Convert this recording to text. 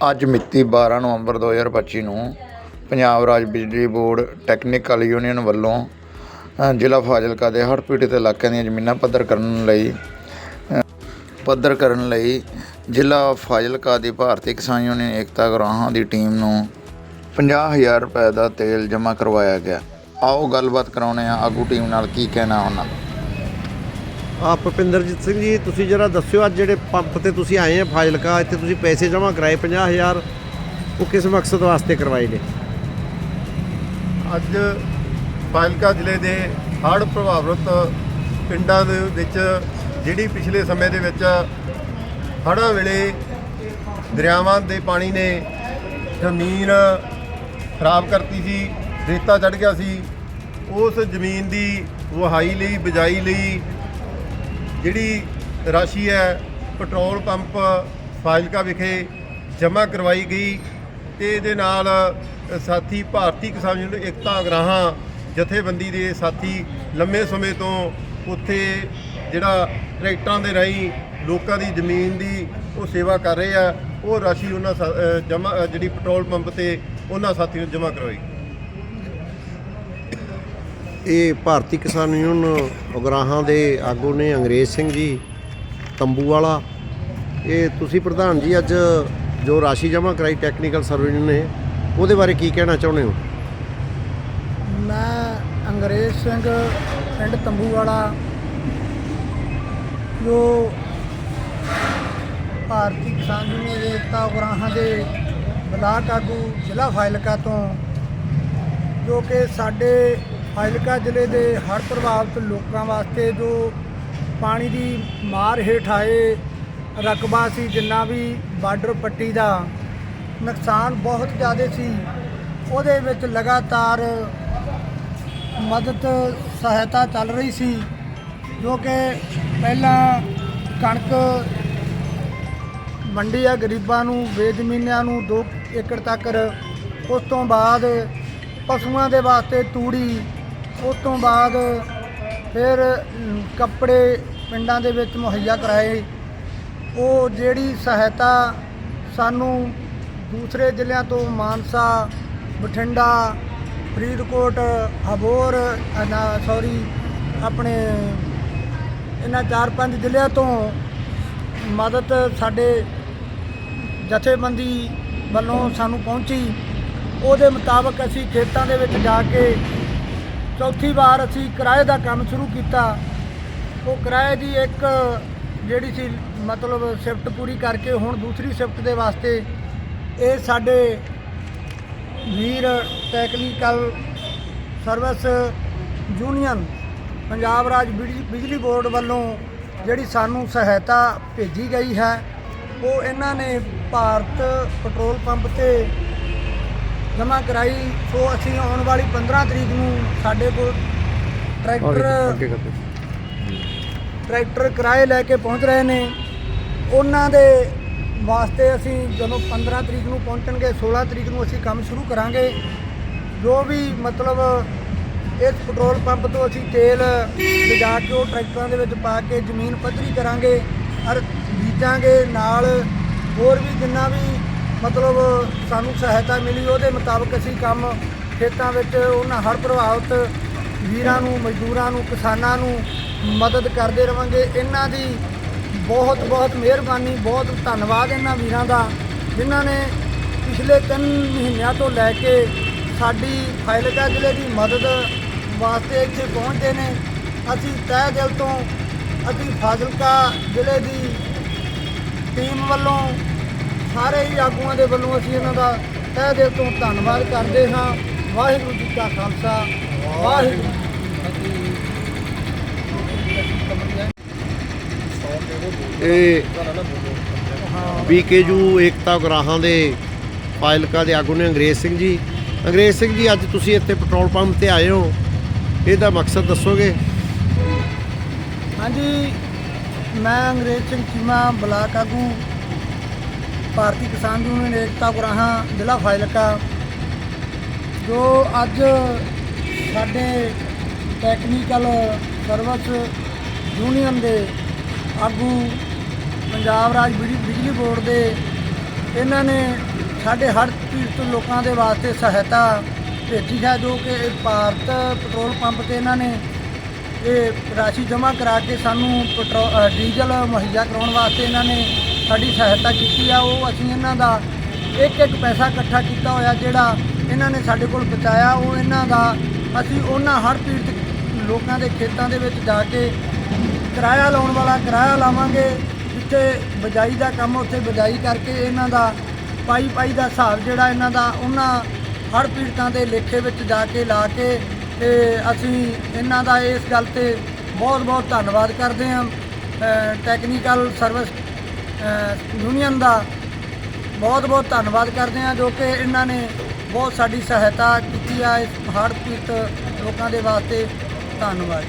ਅੱਜ ਮਿਤੀ 12 ਨਵੰਬਰ 2025 ਨੂੰ ਪੰਜਾਬ ਰਾਜ ਬਿਜਲੀ ਬੋਰਡ ਟੈਕਨੀਕਲ ਯੂਨੀਅਨ ਵੱਲੋਂ ਜ਼ਿਲ੍ਹਾ ਫਾਜ਼ਿਲਕਾ ਦੇ ਹੜ੍ਹ ਪੀੜਤ ਇਲਾਕਿਆਂ ਦੀਆਂ ਜ਼ਮੀਨਾਂ ਪੱਧਰ ਕਰਨ ਲਈ ਪੱਧਰ ਕਰਨ ਲਈ ਜ਼ਿਲ੍ਹਾ ਫਾਜ਼ਿਲਕਾ ਦੀ ਭਾਰਤੀ ਕਿਸਾਨ ਯੂਨੀਅਨ ਏਕਤਾ ਗਰਾਹਾਂ ਦੀ ਟੀਮ ਨੂੰ 50000 ਰੁਪਏ ਦਾ ਤੇਲ ਜਮ੍ਹਾਂ ਕਰਵਾਇਆ ਗਿਆ। ਆਓ ਗੱਲਬਾਤ ਕਰਾਉਣੇ ਆ ਆਗੂ ਟੀਮ ਨਾਲ ਕੀ ਕਹਿਣਾ ਉਹਨਾਂ ਦਾ। ਆ ਭੁਪਿੰਦਰਜੀਤ ਸਿੰਘ ਜੀ, ਤੁਸੀਂ ਜਰਾ ਦੱਸਿਓ ਅੱਜ ਜਿਹੜੇ ਪੰਪ ਤੇ ਤੁਸੀਂ ਆਏ ਆ ਫਾਜ਼ਿਲਕਾ, ਇੱਥੇ ਤੁਸੀਂ ਪੈਸੇ ਜਮ੍ਹਾਂ ਕਰਾਏ 50000 ਉਹ ਕਿਸ ਮਕਸਦ ਵਾਸਤੇ ਕਰਵਾਏ ਨੇ? ਅੱਜ ਫਾਜ਼ਿਲਕਾ ਜ਼ਿਲ੍ਹੇ ਦੇ ਹੜ੍ਹ ਪ੍ਰਭਾਵਿਤ ਪਿੰਡਾਂ ਦੇ ਵਿੱਚ, ਜਿਹੜੀ ਪਿਛਲੇ ਸਮੇਂ ਦੇ ਵਿੱਚ ਹੜ੍ਹਾਂ ਵੇਲੇ ਦਰਿਆਵਾਂ ਦੇ ਪਾਣੀ ਨੇ ਜ਼ਮੀਨ ਖਰਾਬ ਕਰਤੀ ਸੀ, ਰੇਤਾ ਚੜ ਗਿਆ ਸੀ, ਉਸ ਜ਼ਮੀਨ ਦੀ ਵਹਾਈ ਲਈ, ਬਿਜਾਈ ਲਈ ਜਿਹੜੀ ਰਾਸ਼ੀ ਹੈ, ਪੈਟਰੋਲ ਪੰਪ ਫਾਜ਼ਿਲਕਾ ਵਿਖੇ ਜਮ੍ਹਾਂ ਕਰਵਾਈ ਗਈ ਤੇ ਇਹਦੇ ਨਾਲ ਸਾਥੀ ਭਾਰਤੀ ਕਿਸਾਨ ਯੂਨੀਅਨ ਏਕਤਾ ਅਗਰਾਹਾਂ ਜਥੇਬੰਦੀ ਦੇ ਸਾਥੀ ਲੰਮੇ ਸਮੇਂ ਤੋਂ ਉੱਥੇ ਜਿਹੜਾ ਟਰੈਕਟਰਾਂ ਦੇ ਰਾਹੀਂ ਲੋਕਾਂ ਦੀ ਜ਼ਮੀਨ ਦੀ ਉਹ ਸੇਵਾ ਕਰ ਰਹੇ ਆ, ਉਹ ਰਾਸ਼ੀ ਉਹਨਾਂ ਜਮ੍ਹਾਂ ਜਿਹੜੀ ਪੈਟਰੋਲ ਪੰਪ ਤੇ ਉਹਨਾਂ ਸਾਥੀ ਨੂੰ ਜਮ੍ਹਾਂ ਕਰਵਾਈ। ਇਹ ਭਾਰਤੀ ਕਿਸਾਨ ਯੂਨੀਅਨ ਉਗਰਾਹਾਂ ਦੇ ਆਗੂ ਨੇ ਅੰਗਰੇਜ਼ ਸਿੰਘ ਜੀ, ਤੰਬੂ ਵਾਲਾ। ਇਹ ਤੁਸੀਂ ਪ੍ਰਧਾਨ ਜੀ, ਅੱਜ ਜੋ ਰਾਸ਼ੀ ਜਮ੍ਹਾਂ ਕਰਾਈ ਟੈਕਨੀਕਲ ਸਰਵਿਸ ਨੇ, ਉਹਦੇ ਬਾਰੇ ਕੀ ਕਹਿਣਾ ਚਾਹੁੰਦੇ ਹੋ? ਮੈਂ ਅੰਗਰੇਜ਼ ਸਿੰਘ ਪਿੰਡ ਤੰਬੂ ਵਾਲਾ, ਜੋ ਭਾਰਤੀ ਕਿਸਾਨ ਯੂਨੀਅਨ ਦੇ ਏਕਤਾ ਉਗਰਾਹਾਂ ਦੇ ਬਲਾਕ ਆਗੂ ਜ਼ਿਲ੍ਹਾ ਫਾਇਲਕਾ ਤੋਂ, ਜੋ ਕਿ ਸਾਡੇ ਫਾਜ਼ਿਲਕਾ ਜ਼ਿਲ੍ਹੇ ਦੇ ਹੜ੍ਹ ਪ੍ਰਭਾਵਿਤ ਲੋਕਾਂ ਵਾਸਤੇ ਜੋ ਪਾਣੀ ਦੀ ਮਾਰ ਹੇਠ ਆਏ ਰਕਬਾ ਸੀ, ਜਿੰਨਾ ਵੀ ਬਾਰਡਰ ਪੱਟੀ ਦਾ ਨੁਕਸਾਨ ਬਹੁਤ ਜ਼ਿਆਦਾ ਸੀ, ਉਹਦੇ ਵਿੱਚ ਲਗਾਤਾਰ ਮਦਦ ਸਹਾਇਤਾ ਚੱਲ ਰਹੀ ਸੀ, ਜੋ ਕਿ ਪਹਿਲਾਂ ਕਣਕ ਮੰਡੀ ਆ ਗਰੀਬਾਂ ਨੂੰ ਬੇਜ਼ਮੀਨਿਆਂ ਨੂੰ 2 ਏਕੜ ਤੱਕ, ਉਸ ਤੋਂ ਬਾਅਦ ਪਸ਼ੂਆਂ ਦੇ ਵਾਸਤੇ ਤੂੜੀ ਉਸ ਤੋਂ ਬਾਅਦ ਫਿਰ ਕੱਪੜੇ ਪਿੰਡਾਂ ਦੇ ਵਿੱਚ ਮੁਹੱਈਆ ਕਰਾਏ। ਉਹ ਜਿਹੜੀ ਸਹਾਇਤਾ ਸਾਨੂੰ ਦੂਸਰੇ ਜ਼ਿਲ੍ਹਿਆਂ ਤੋਂ ਮਾਨਸਾ, ਬਠਿੰਡਾ, ਫਰੀਦਕੋਟ, ਹਬੋਰ ਸੌਰੀ, ਆਪਣੇ ਇਹਨਾਂ ਚਾਰ ਪੰਜ ਜ਼ਿਲ੍ਹਿਆਂ ਤੋਂ ਮਦਦ ਸਾਡੇ ਜਥੇਬੰਦੀ ਵੱਲੋਂ ਸਾਨੂੰ ਪਹੁੰਚੀ। ਉਹਦੇ ਮੁਤਾਬਕ ਅਸੀਂ ਖੇਤਾਂ ਦੇ ਵਿੱਚ ਜਾ ਕੇ ਚੌਥੀ ਵਾਰ ਅਸੀਂ ਕਿਰਾਏ ਦਾ ਕੰਮ ਸ਼ੁਰੂ ਕੀਤਾ। ਉਹ ਕਿਰਾਏ ਦੀ ਇੱਕ ਜਿਹੜੀ ਸੀ ਮਤਲਬ ਸ਼ਿਫਟ ਪੂਰੀ ਕਰਕੇ ਹੁਣ ਦੂਸਰੀ ਸ਼ਿਫਟ ਦੇ ਵਾਸਤੇ ਇਹ ਸਾਡੇ ਵੀਰ ਟੈਕਨੀਕਲ ਸਰਵਿਸ ਯੂਨੀਅਨ ਪੰਜਾਬ ਰਾਜ ਬਿਜਲੀ ਬਿਜਲੀ ਬੋਰਡ ਵੱਲੋਂ ਜਿਹੜੀ ਸਾਨੂੰ ਸਹਾਇਤਾ ਭੇਜੀ ਗਈ ਹੈ, ਉਹ ਇਹਨਾਂ ਨੇ ਭਾਰਤ ਪੈਟਰੋਲ ਪੰਪ ਤੇ ਜਮ੍ਹਾਂ ਕਰਾਈ ਸੋ ਅਸੀਂ ਆਉਣ ਵਾਲੀ 15 ਤਰੀਕ ਨੂੰ ਸਾਡੇ ਕੋਲ ਟਰੈਕਟਰ ਟਰੈਕਟਰ ਕਿਰਾਏ ਲੈ ਕੇ ਪਹੁੰਚ ਰਹੇ ਨੇ। ਉਹਨਾਂ ਦੇ ਵਾਸਤੇ ਅਸੀਂ ਜਦੋਂ 15 ਤਰੀਕ ਨੂੰ ਪਹੁੰਚਣਗੇ 16 ਤਰੀਕ ਨੂੰ ਅਸੀਂ ਕੰਮ ਸ਼ੁਰੂ ਕਰਾਂਗੇ। ਜੋ ਵੀ ਮਤਲਬ ਇਸ ਪੈਟਰੋਲ ਪੰਪ ਤੋਂ ਅਸੀਂ ਤੇਲ ਲਿਜਾ ਕੇ ਉਹ ਟਰੈਕਟਰਾਂ ਦੇ ਵਿੱਚ ਪਾ ਕੇ ਜ਼ਮੀਨ ਪੱਧਰੀ ਕਰਾਂਗੇ ਔਰ ਬੀਜਾਂਗੇ ਨਾਲ। ਹੋਰ ਵੀ ਜਿੰਨਾ ਵੀ ਮਤਲਬ ਸਾਨੂੰ ਸਹਾਇਤਾ ਮਿਲੀ, ਉਹਦੇ ਮੁਤਾਬਕ ਅਸੀਂ ਕੰਮ ਖੇਤਾਂ ਵਿੱਚ ਉਹਨਾਂ ਹੜ੍ਹ ਪ੍ਰਭਾਵਿਤ ਵੀਰਾਂ ਨੂੰ, ਮਜ਼ਦੂਰਾਂ ਨੂੰ, ਕਿਸਾਨਾਂ ਨੂੰ ਮਦਦ ਕਰਦੇ ਰਵਾਂਗੇ। ਇਹਨਾਂ ਦੀ ਬਹੁਤ ਬਹੁਤ ਮਿਹਰਬਾਨੀ, ਬਹੁਤ ਧੰਨਵਾਦ ਇਹਨਾਂ ਵੀਰਾਂ ਦਾ, ਜਿਨ੍ਹਾਂ ਨੇ ਪਿਛਲੇ 3 ਮਹੀਨਿਆਂ ਤੋਂ ਲੈ ਕੇ ਸਾਡੀ ਫਾਜ਼ਿਲਕਾ ਜ਼ਿਲ੍ਹੇ ਦੀ ਮਦਦ ਵਾਸਤੇ ਇੱਥੇ ਪਹੁੰਚਦੇ ਨੇ। ਅਸੀਂ ਤਹਿ ਦਿਲ ਤੋਂ ਅਸੀਂ ਫਾਜ਼ਿਲਕਾ ਜ਼ਿਲ੍ਹੇ ਦੀ ਟੀਮ ਵੱਲੋਂ ਸਾਰੇ ਹੀ ਆਗੂਆਂ ਦੇ ਵੱਲੋਂ ਅਸੀਂ ਇਹਨਾਂ ਦਾ ਤਹਿ ਦਿਲ ਤੋਂ ਧੰਨਵਾਦ ਕਰਦੇ ਹਾਂ। ਵਾਹਿਗੁਰੂ ਜੀ ਕਾ ਖਾਲਸਾ ਵਾਹਿਗੁਰੂ ਇਹ ਬੀਕੇਯੂ ਏਕਤਾ ਗਰਾਹਾਂ ਦੇ ਫਾਜ਼ਿਲਕਾ ਦੇ ਆਗੂ ਨੇ ਅੰਗਰੇਜ਼ ਸਿੰਘ ਜੀ। ਅੰਗਰੇਜ਼ ਸਿੰਘ ਜੀ ਅੱਜ ਤੁਸੀਂ ਇੱਥੇ ਪੈਟਰੋਲ ਪੰਪ ਤੇ ਆਏ ਹੋ। ਇਹਦਾ ਮਕਸਦ ਦੱਸੋਗੇ? ਹਾਂਜੀ ਮੈਂ ਅੰਗਰੇਜ਼ ਸਿੰਘ ਚੀਮਾ ਬਲਾਕ ਆਗੂ। ਭਾਰਤੀ ਕਿਸਾਨ ਯੂਨੀਅਨ ਏਕਤਾ ਗੁਰਾਹਾਂ ਜ਼ਿਲ੍ਹਾ ਫਾਜ਼ਿਲਕਾ, ਜੋ ਅੱਜ ਸਾਡੇ ਟੈਕਨੀਕਲ ਸਰਵਿਸ ਯੂਨੀਅਨ ਦੇ ਆਗੂ ਪੰਜਾਬ ਰਾਜ ਬਿਜਲੀ ਬਿਜਲੀ ਬੋਰਡ ਦੇ, ਇਹਨਾਂ ਨੇ ਸਾਡੇ ਹਰ ਪੀੜਤ ਲੋਕਾਂ ਦੇ ਵਾਸਤੇ ਸਹਾਇਤਾ ਭੇਜੀ ਹੈ, ਜੋ ਕਿ ਭਾਰਤ ਪੈਟਰੋਲ ਪੰਪ ਤੇ ਇਹਨਾਂ ਨੇ ਇਹ ਰਾਸ਼ੀ ਜਮ੍ਹਾਂ ਕਰਾ ਕੇ ਸਾਨੂੰ ਪੈਟਰੋ ਡੀਜ਼ਲ ਮੁਹੱਈਆ ਕਰਾਉਣ ਵਾਸਤੇ ਇਹਨਾਂ ਨੇ ਸਾਡੀ ਸਹਾਇਤਾ ਕੀਤੀ ਆ, ਉਹ ਅਸੀਂ ਇਹਨਾਂ ਦਾ ਇੱਕ ਇੱਕ ਪੈਸਾ ਇਕੱਠਾ ਕੀਤਾ ਹੋਇਆ ਜਿਹੜਾ ਇਹਨਾਂ ਨੇ ਸਾਡੇ ਕੋਲ ਬਚਾਇਆ ਉਹ ਇਹਨਾਂ ਦਾ ਅਸੀਂ ਉਹਨਾਂ ਹਰ ਪੀੜਤ ਲੋਕਾਂ ਦੇ ਖੇਤਾਂ ਦੇ ਵਿੱਚ ਜਾ ਕੇ ਕਿਰਾਇਆ ਲਾਉਣ ਵਾਲਾ, ਕਿਰਾਇਆ ਲਾਵਾਂਗੇ, ਜਿੱਥੇ ਬਜਾਈ ਦਾ ਕੰਮ ਉੱਥੇ ਬਜਾਈ ਕਰਕੇ ਇਹਨਾਂ ਦਾ ਪਾਈ ਪਾਈ ਦਾ ਹਿਸਾਬ ਜਿਹੜਾ ਇਹਨਾਂ ਦਾ, ਉਹਨਾਂ ਹਰ ਪੀੜਤਾਂ ਦੇ ਲੇਖੇ ਵਿੱਚ ਜਾ ਕੇ ਲਾ ਕੇ ਤੇ ਅਸੀਂ ਇਹਨਾਂ ਦਾ ਇਸ ਗੱਲ ਤੇ ਬਹੁਤ ਬਹੁਤ ਧੰਨਵਾਦ ਕਰਦੇ ਹਾਂ। ਟੈਕਨੀਕਲ ਸਰਵਿਸ ਯੂਨੀਅਨ ਦਾ ਬਹੁਤ ਬਹੁਤ ਧੰਨਵਾਦ ਕਰਦੇ ਹਾਂ ਜੋ ਕਿ ਇਹਨਾਂ ਨੇ ਬਹੁਤ ਸਾਡੀ ਸਹਾਇਤਾ ਕੀਤੀ ਆ ਇਸ ਹੜ੍ਹ ਪੀੜਤ ਲੋਕਾਂ ਦੇ ਵਾਸਤੇ। ਧੰਨਵਾਦ।